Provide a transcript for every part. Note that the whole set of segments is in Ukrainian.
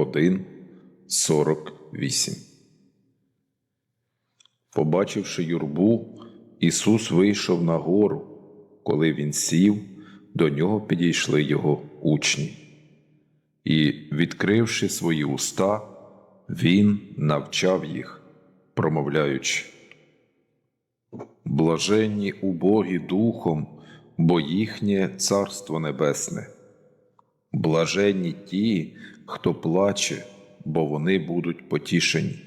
1, 48. Побачивши юрбу, Ісус вийшов на гору. Коли він сів, до нього підійшли його учні. І, відкривши свої уста, він навчав їх, промовляючи. Блаженні убогі духом, бо їхнє Царство Небесне. Блаженні ті, хто плаче, бо вони будуть потішені.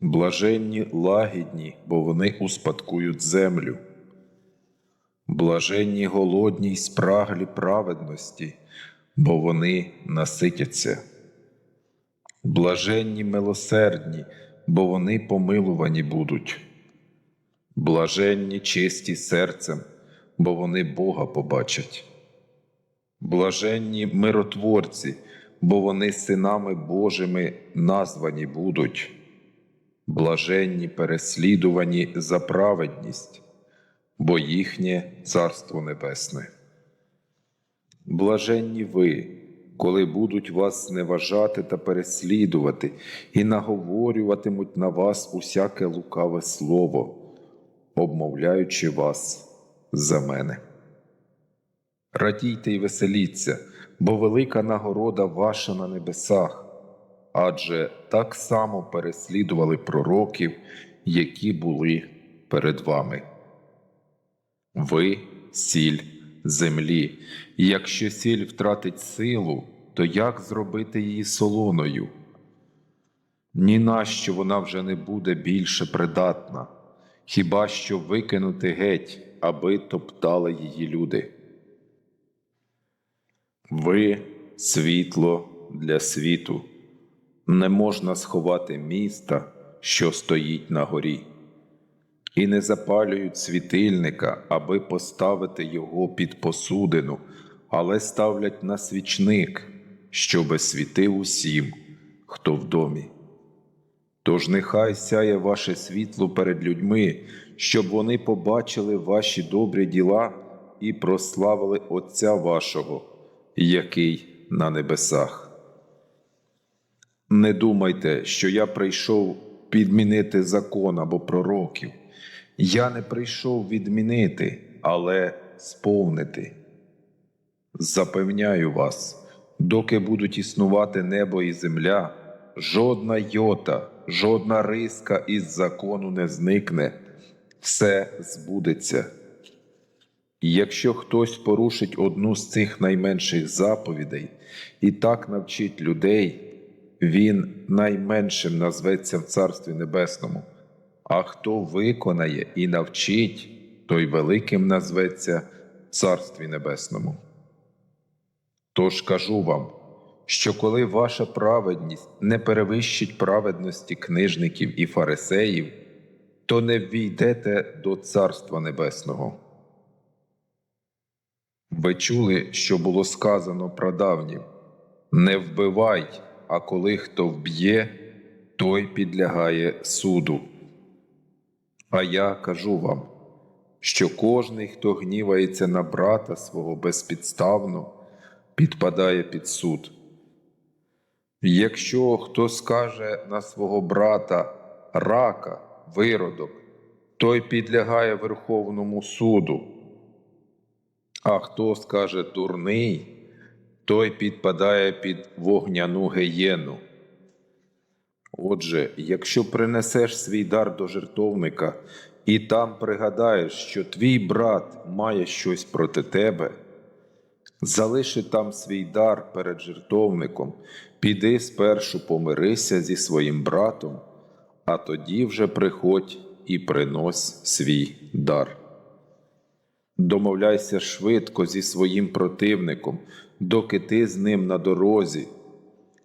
Блаженні лагідні, бо вони успадкують землю. Блаженні голодні й спраглі праведності, бо вони наситяться. Блаженні милосердні, бо вони помилувані будуть. Блаженні чисті серцем, бо вони Бога побачать. Блаженні миротворці, бо вони синами Божими названі будуть. Блаженні переслідувані за праведність, бо їхнє Царство Небесне. Блаженні ви, коли будуть вас зневажати та переслідувати, і наговорюватимуть на вас усяке лукаве слово, обмовляючи вас за мене. Радійте й веселіться, бо велика нагорода ваша на небесах, адже так само переслідували пророків, які були перед вами. Ви сіль землі, і якщо сіль втратить силу, то як зробити її солоною? Ні на що вона вже не буде більше придатна, хіба що викинути геть, аби топтали її люди. Ви світло для світу. Не можна сховати міста, що стоїть на горі, і не запалюють світильника, аби поставити його під посудину, але ставлять на свічник, щоби світив усім, хто в домі. Тож нехай сяє ваше світло перед людьми, щоб вони побачили ваші добрі діла і прославили Отця вашого, який на небесах. Не думайте, що я прийшов підмінити закон або пророків. Я не прийшов відмінити, але сповнити. Запевняю вас, доки будуть існувати небо і земля, жодна йота, жодна риска із закону не зникне, все збудеться. Якщо хтось порушить одну з цих найменших заповідей і так навчить людей, він найменшим назветься в Царстві Небесному, а хто виконає і навчить, той великим назветься в Царстві Небесному. Тож кажу вам, що коли ваша праведність не перевищить праведності книжників і фарисеїв, то не ввійдете до Царства Небесного. Ви чули, що було сказано прадавнім не вбивай, а коли хто вб'є, той підлягає суду. А я кажу вам, що кожний, хто гнівається на брата свого безпідставно, підпадає під суд. Якщо хто скаже на свого брата рака, виродок, той підлягає Верховному суду. А хто скаже дурний, той підпадає під вогняну гієну. Отже, якщо принесеш свій дар до жертовника і там пригадаєш, що твій брат має щось проти тебе, залиши там свій дар перед жертовником, піди спершу помирися зі своїм братом, а тоді вже приходь і принось свій дар. Домовляйся швидко зі своїм противником, доки ти з ним на дорозі,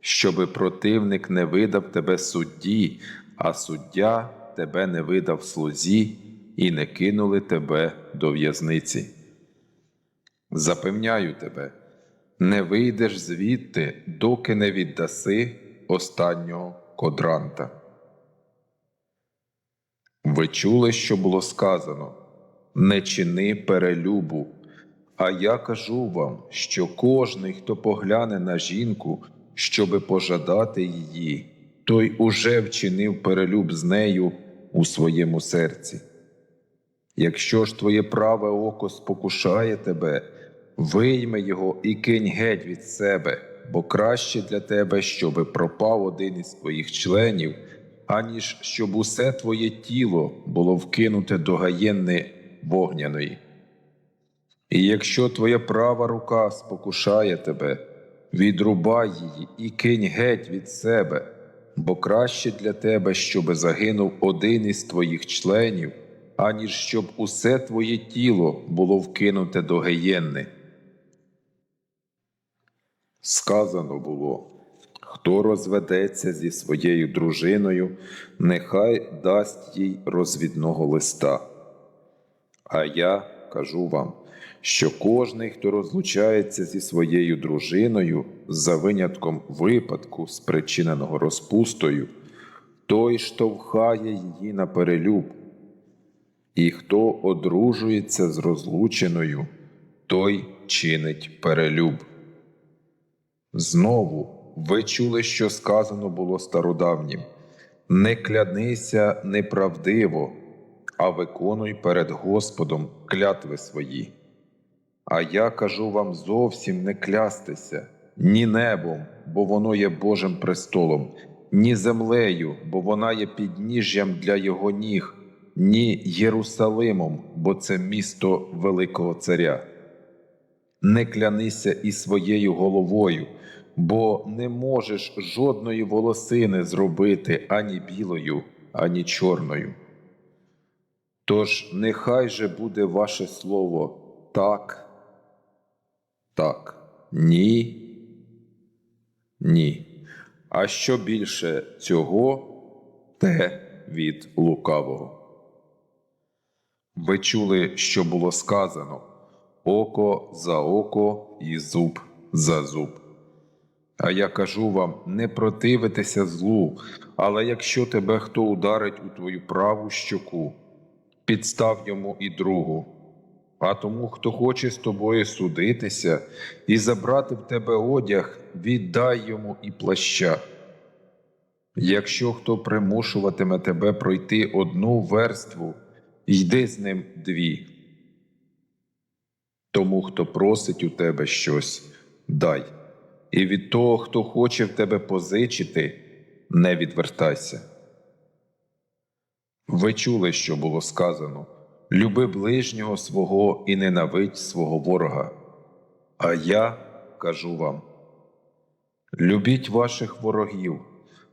щоби противник не видав тебе судді, а суддя тебе не видав слузі і не кинули тебе до в'язниці. Запевняю тебе, не вийдеш звідти, доки не віддаси останнього кодранта. Ви чули, що було сказано не чини перелюбу. А я кажу вам, що кожний, хто погляне на жінку, щоби пожадати її, той уже вчинив перелюб з нею у своєму серці. Якщо ж твоє праве око спокушає тебе, вийми його і кинь геть від себе, бо краще для тебе, щоби пропав один із твоїх членів, аніж щоб усе твоє тіло було вкинуте до гаєнни вогняної. І якщо твоя права рука спокушає тебе, відрубай її і кинь геть від себе, бо краще для тебе, щоби загинув один із твоїх членів, аніж щоб усе твоє тіло було вкинуте до геєнни. Сказано було, хто розведеться зі своєю дружиною, нехай дасть їй розвідного листа. А я кажу вам, що кожний, хто розлучається зі своєю дружиною за винятком випадку, спричиненого розпустою, той штовхає її на перелюб, і хто одружується з розлученою, той чинить перелюб. Знову ви чули, що сказано було стародавнім не клянися неправдиво, а виконуй перед Господом клятви свої. А я кажу вам зовсім не клястися ні небом, бо воно є Божим престолом, ні землею, бо вона є підніжжям для його ніг, ні Єрусалимом, бо це місто Великого Царя. Не клянися і своєю головою, бо не можеш жодної волосини зробити ані білою, ані чорною. Тож нехай же буде ваше слово так, так, ні, ні. А що більше цього, те від лукавого. Ви чули, що було сказано око за око і зуб за зуб. А я кажу вам, не противитеся злу, але якщо тебе хто ударить у твою праву щоку, підстав йому і другу. А тому, хто хоче з тобою судитися і забрати в тебе одяг, віддай йому і плаща. Якщо хто примушуватиме тебе пройти одну верству, йди з ним дві. Тому, хто просить у тебе щось, дай, і від того, хто хоче в тебе позичити, не відвертайся. Ви чули, що було сказано? Люби ближнього свого і ненавидь свого ворога. А я кажу вам: любіть ваших ворогів,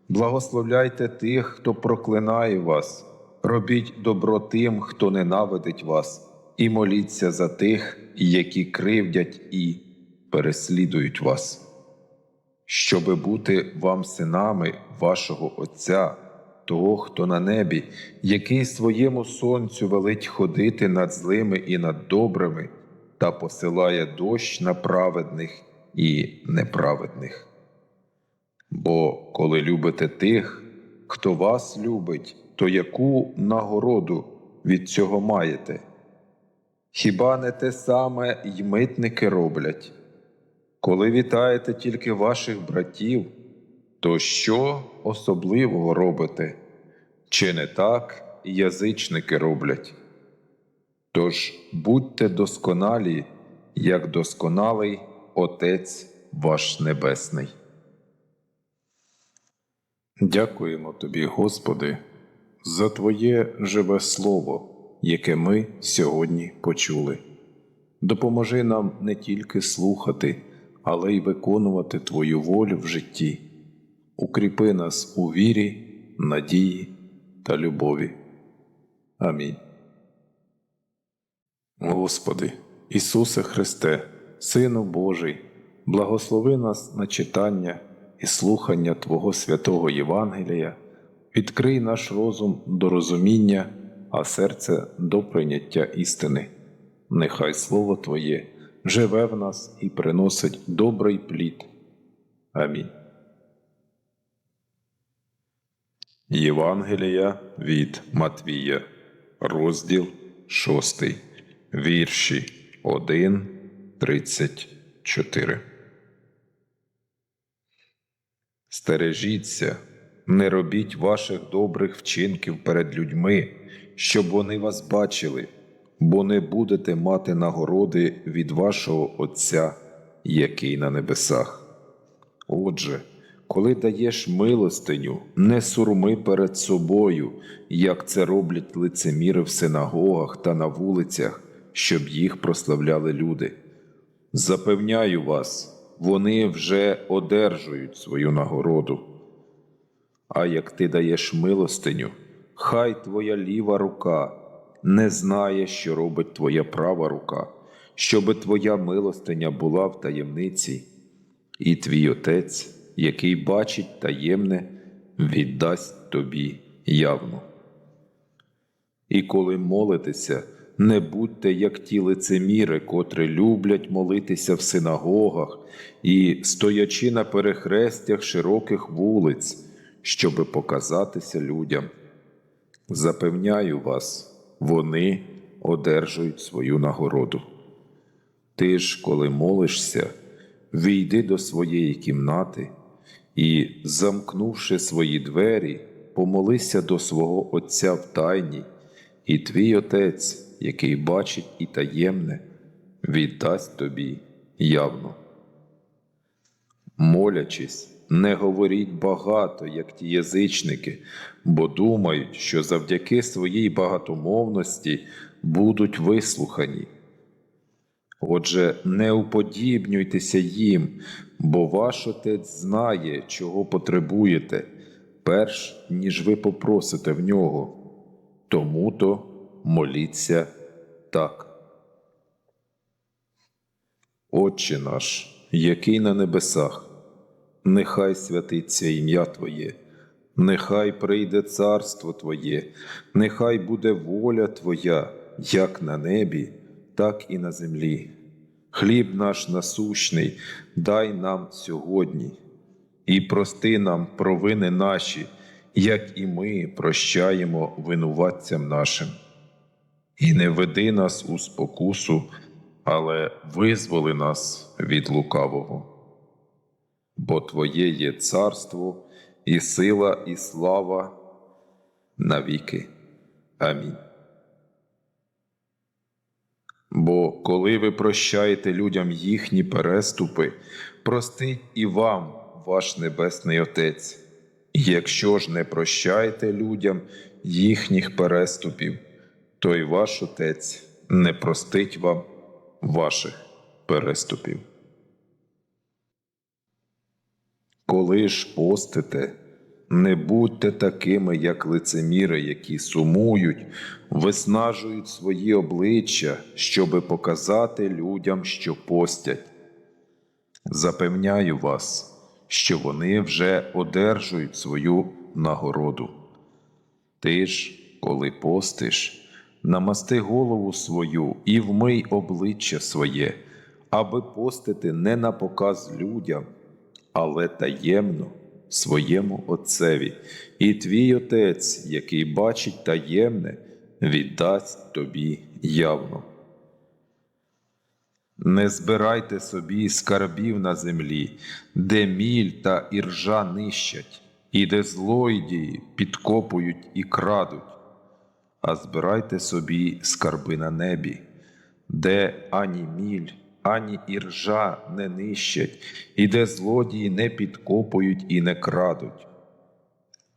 благословляйте тих, хто проклинає вас, робіть добро тим, хто ненавидить вас, і моліться за тих, які кривдять і переслідують вас. Щоби бути вам синами вашого Отця, того, хто на небі, який своєму сонцю велить ходити над злими і над добрими, та посилає дощ на праведних і неправедних. Бо коли любите тих, хто вас любить, то яку нагороду від цього маєте? Хіба не те саме й митники роблять? Коли вітаєте тільки ваших братів, то що особливого робите? Чи не так язичники роблять? Тож будьте досконалі, як досконалий Отець ваш Небесний. Дякуємо Тобі, Господи, за Твоє живе Слово, яке ми сьогодні почули. Допоможи нам не тільки слухати, але й виконувати Твою волю в житті. Укріпи нас у вірі, надії та любові. Амінь. Господи, Ісусе Христе, Сину Божий, благослови нас на читання, і слухання Твого святого Євангелія, відкрий наш розум до розуміння, а серце до прийняття істини. Нехай Слово Твоє живе в нас і приносить добрий плід. Амінь. Євангелія від Матвія, розділ 6, вірші 1, 34. Стережіться, не робіть ваших добрих вчинків перед людьми, щоб вони вас бачили, бо не будете мати нагороди від вашого Отця, який на небесах. Отже, коли даєш милостиню, не сурми перед собою, як це роблять лицеміри в синагогах та на вулицях, щоб їх прославляли люди. Запевняю вас, вони вже одержують свою нагороду. А як ти даєш милостиню, хай твоя ліва рука не знає, що робить твоя права рука, щоби твоя милостиня була в таємниці, і твій отець, який бачить таємне, віддасть тобі явно. І коли молитеся, не будьте як ті лицеміри, котрі люблять молитися в синагогах і стоячи на перехрестях широких вулиць, щоби показатися людям. Запевняю вас, вони одержують свою нагороду. Ти ж, коли молишся, війди до своєї кімнати і, замкнувши свої двері, помолися до свого Отця в тайні, і твій Отець, який бачить і таємне, віддасть тобі явно. Молячись, не говоріть багато, як ті язичники, бо думають, що завдяки своїй багатомовності будуть вислухані. Отже, не уподібнюйтеся їм, бо ваш отець знає, чого потребуєте, перш ніж ви попросите в нього. Тому то моліться так. Отче наш, який на небесах, нехай святиться ім'я Твоє, нехай прийде царство Твоє, нехай буде воля Твоя, як на небі, так і на землі. Хліб наш насущний, дай нам сьогодні, і прости нам провини наші, як і ми прощаємо винуватцям нашим. І не веди нас у спокусу, але визволи нас від лукавого. Бо Твоє є царство, і сила, і слава навіки. Амінь. Бо коли ви прощаєте людям їхні переступи, простить і вам ваш Небесний Отець. Якщо ж не прощаєте людям їхніх переступів, то й ваш Отець не простить вам ваших переступів. Коли ж постите, не будьте такими, як лицеміри, які сумують, виснажують свої обличчя, щоби показати людям, що постять. Запевняю вас, що вони вже одержують свою нагороду. Ти ж, коли постиш, намасти голову свою і вмий обличчя своє, аби постити не на показ людям, але таємно своєму Отцеві, і твій Отець, який бачить таємне, віддасть тобі явно. Не збирайте собі скарбів на землі, де міль та іржа нищать, і де злойдії підкопують і крадуть, а збирайте собі скарби на небі, де ані міль, ані іржа не нищать, і де злодії не підкопують і не крадуть.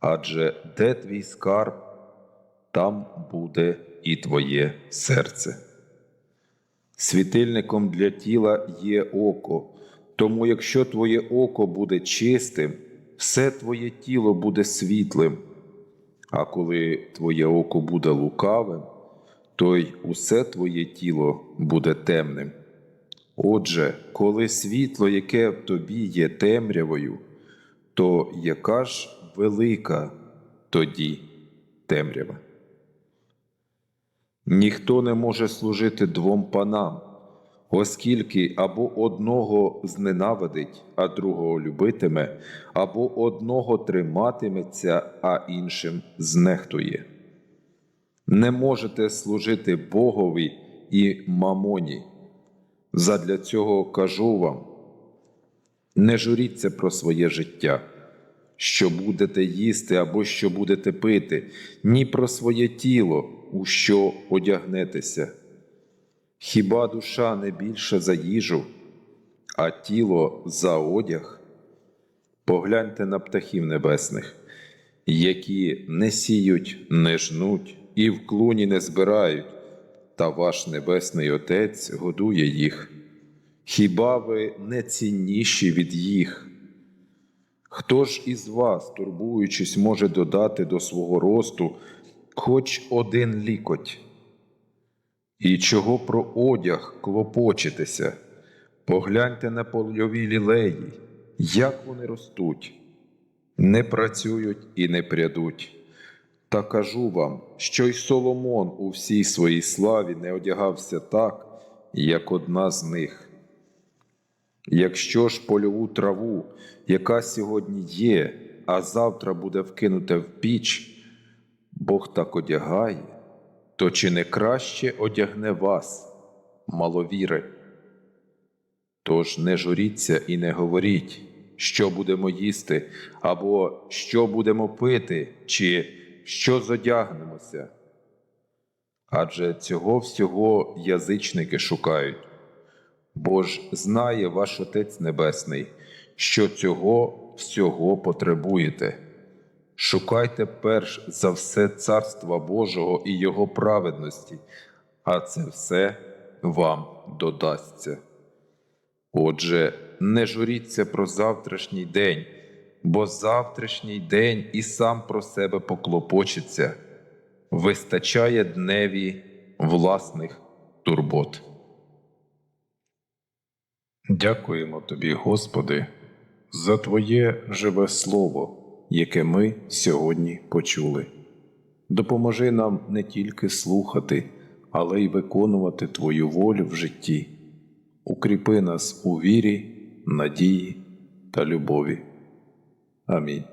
Адже де твій скарб, там буде і твоє серце. Світильником для тіла є око, тому якщо твоє око буде чистим, все твоє тіло буде світлим, а коли твоє око буде лукавим, то й усе твоє тіло буде темним. Отже, коли світло, яке в тобі є темрявою, то яка ж велика тоді темрява? Ніхто не може служити двом панам, оскільки або одного зненавидить, а другого любитиме, або одного триматиметься, а іншим знехтує. Не можете служити Богові і мамоні. Задля цього кажу вам: не журіться про своє життя, що будете їсти або що будете пити, ні про своє тіло, у що одягнетеся. Хіба душа не більше за їжу, а тіло за одяг? Погляньте на птахів небесних, які не сіють, не жнуть і в клуні не збирають, та ваш небесний Отець годує їх. Хіба ви не цінніші від їх? Хто ж із вас, турбуючись, може додати до свого росту хоч один лікоть? І чого про одяг клопочетеся? Погляньте на польові лілеї, як вони ростуть, не працюють і не прядуть. Та кажу вам, що й Соломон у всій своїй славі не одягався так, як одна з них. Якщо ж польову траву, яка сьогодні є, а завтра буде вкинута в піч, Бог так одягає, то чи не краще одягне вас, маловіри? Тож не журіться і не говоріть, що будемо їсти, або що будемо пити, чи що зодягнемося. Адже цього всього язичники шукають, бо ж знає ваш Отець Небесний, що цього всього потребуєте. Шукайте перш за все Царства Божого і Його праведності, а це все вам додасться. Отже, не журіться про завтрашній день, бо завтрашній день і сам про себе поклопочеться, вистачає дневі власних турбот. Дякуємо тобі, Господи, за Твоє живе Слово, яке ми сьогодні почули. Допоможи нам не тільки слухати, але й виконувати Твою волю в житті. Укріпи нас у вірі, надії та любові. Амінь.